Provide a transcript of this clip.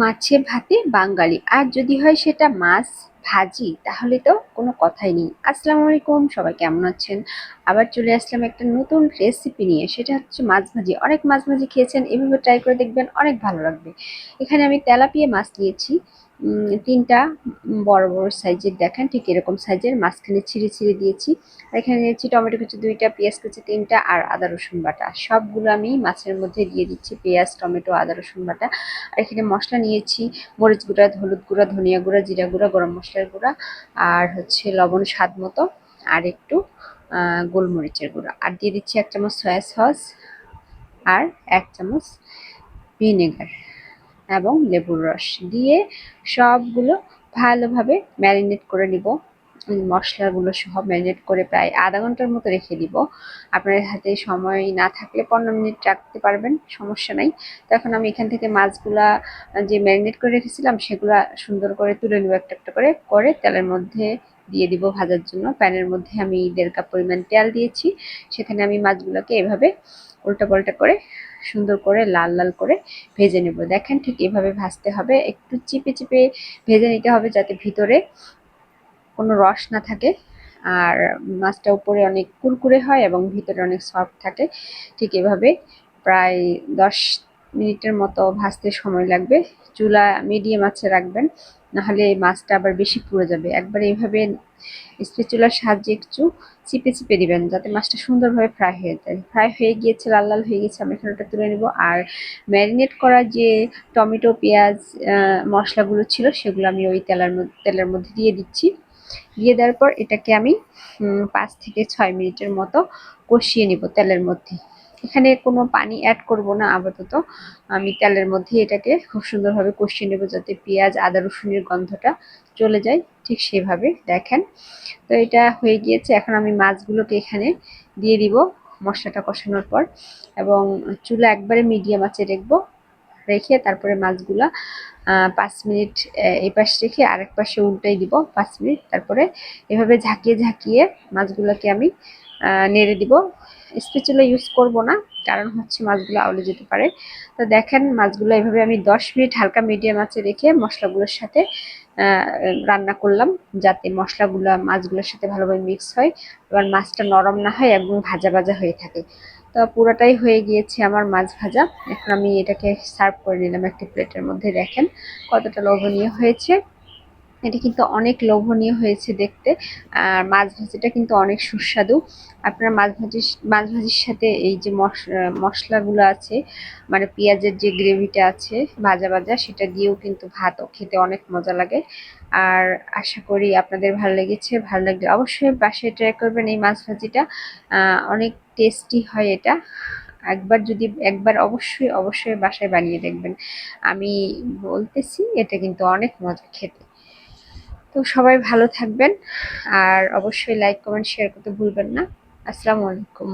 মাছে, ভাতে বাঙালি। আর যদি হয় সেটা মাছ, ভাজি, তাহলে তো কোনো কথাই নেই। আসসালামু আলাইকুম, সবাই কেমন আছেন? আবার চলে আসলাম একটা নতুন রেসিপি নিয়ে। সেটা হচ্ছে মাছ ভাজি। অনেক মাছ ভাজি খেয়েছেন, এভাবে ট্রাই করে দেখবেন অনেক ভালো লাগবে। এখানে আমি তেলাপিয়া মাছ নিয়েছি। তিনটা বড় বড় সাইজের দেখেন, ঠিক এরকম সাইজের, মাঝখানে ছিঁড়ে ছিঁড়ে দিয়েছি। আর এখানে নিয়েছি টমেটো কুচি দুইটা, পেঁয়াজ কুচি তিনটা আর আদা রসুন বাটা। সবগুলো আমি মাছের মধ্যে দিয়ে দিচ্ছি, পেঁয়াজ, টমেটো, আদা রসুন বাটা। আর এখানে মশলা নিয়েছি, মরিচ গুঁড়া, হলুদ গুঁড়া, ধনিয়া গুঁড়া, জিরা গুঁড়া, গরম মশলার গুঁড়া আর হচ্ছে লবণ স্বাদ মতো আর একটু গোলমরিচের গুঁড়া। আর দিয়ে দিচ্ছি এক চামচ সয়া সস আর এক চামচ ভিনেগার। এবং লেবুর রস দিয়ে সবগুলো ভালোভাবে ম্যারিনেট করে নিব। মশলাগুলো সহ ম্যারিনেট করে প্রায় আধা ঘণ্টার মতো রেখে দিব। আপনার হাতে সময় না থাকলে পনেরো মিনিট রাখতে পারবেন, সমস্যা নাই। তো এখন আমি এখান থেকে মাছগুলা যে ম্যারিনেট করে রেখেছিলাম সেগুলা সুন্দর করে তুলে নেব একটা একটা করে করে তেলের মধ্যে দিয়ে দিব ভাজার জন্য। প্যানের মধ্যে আমি দেড় কাপ পরিমাণ তেল দিয়েছি। সেখানে আমি মাছগুলোকে এভাবে উল্টা পাল্টা করে সুন্দর করে লাল লাল করে ভেজে নেব। দেখেন ঠিক এভাবে ভাজতে হবে। একটু চিপে চিপে ভেজে নিতে হবে যাতে ভিতরে কোনো রস না থাকে। আর মাছটা উপরে অনেক কুরকুরে হয় এবং ভিতরে অনেক সফট থাকে। ঠিক এভাবে প্রায় দশ মিনিটের মতো ভাজতে সময় লাগবে। চুলা মিডিয়াম আছে রাখবেন। নাহলে মাছটা আবার বেশি পুড়ে যাবে। একবার এইভাবে স্পেচুলার সাহায্যে একটু চিপে চিপে দিবেন, যাতে মাছটা সুন্দরভাবে ফ্রাই হয়ে যায়। ফ্রাই হয়ে গিয়েছে, লাল লাল হয়ে গেছে আমি এখানে ওটা তুলে নেব। আর ম্যারিনেট করা যে টমেটো, পেঁয়াজ মশলাগুলো ছিল, সেগুলো আমি ওই তেলের তেলের মধ্যে দিয়ে দিচ্ছি। দিয়ে দেওয়ার পর এটাকে আমি পাঁচ থেকে ছয় মিনিটের মতো কষিয়ে নিব তেলের মধ্যে। এখানে কোনো পানি অ্যাড করব না আপাতত। আমি তেলের মধ্যে এটাকে খুব সুন্দরভাবে কষিয়ে নেব যাতে পেঁয়াজ, আদা, রসুনের গন্ধটা চলে যায় ঠিক সেভাবে, দেখেন। তো এটা হয়ে গিয়েছে, এখন আমি মাছগুলোকে এখানে দিয়ে দিব মশলাটা কষানোর পর এবং চুলা একবারে মিডিয়াম আছে রাখব, রেখে তারপরে মাছগুলা পাঁচ মিনিট এই পাশ রেখে আরেক পাশে উল্টাই দিব, পাঁচ মিনিট। তারপরে এভাবে ঝাঁকিয়ে ঝাঁকিয়ে মাছগুলোকে আমি নেড়ে দিব। স্পেচুলা ইউজ করব না, কারণ হচ্ছে মাছগুলো আউলে যেতে পারে। তো দেখেন, মাছগুলো এভাবে আমি দশ মিনিট হালকা মিডিয়াম আঁচে রেখে মশলাগুলোর সাথে রান্না করলাম, যাতে মশলাগুলো, মাছগুলোর সাথে ভালোভাবে মিক্স হয়। এবার মাছটা নরম না হয়, একদম ভাজা ভাজা হয়ে থাকে। তো পুরোটাই হয়ে গিয়েছে আমার মাছ ভাজা। এখন আমি এটাকে সার্ভ করে নিলাম একটি প্লেটের মধ্যে, দেখেন কতটা লোভনীয় হয়েছে। এটা কিন্তু অনেক লোভনীয় হয়েছে দেখতে। আর মাছ ভাজিটা কিন্তু অনেক সুস্বাদু। আপনার মাছ ভাজি, মাছ ভাজির সাথে এই যে মশ- মশলাগুলো আছে মানে পেঁয়াজের যে গ্রেভিটা আছে, ভাজা ভাজা, সেটা দিয়েও কিন্তু ভাতও খেতে অনেক মজা লাগে। আর আশা করি আপনাদের ভালো লেগেছে, ভালো লাগলে অবশ্যই বাসায় ট্রাই করবেন এই মাছ ভাজিটা। অনেক টেস্টি হয় এটা। একবার যদি, একবার অবশ্যই অবশ্যই বাসায় বানিয়ে দেখবেন। আমি বলতেছি, এটা কিন্তু অনেক মজা খেতে। তো সবাই ভালো থাকবেন। আর অবশ্যই লাইক কমেন্ট শেয়ার করতে ভুলবেন না। আসসালামু আলাইকুম।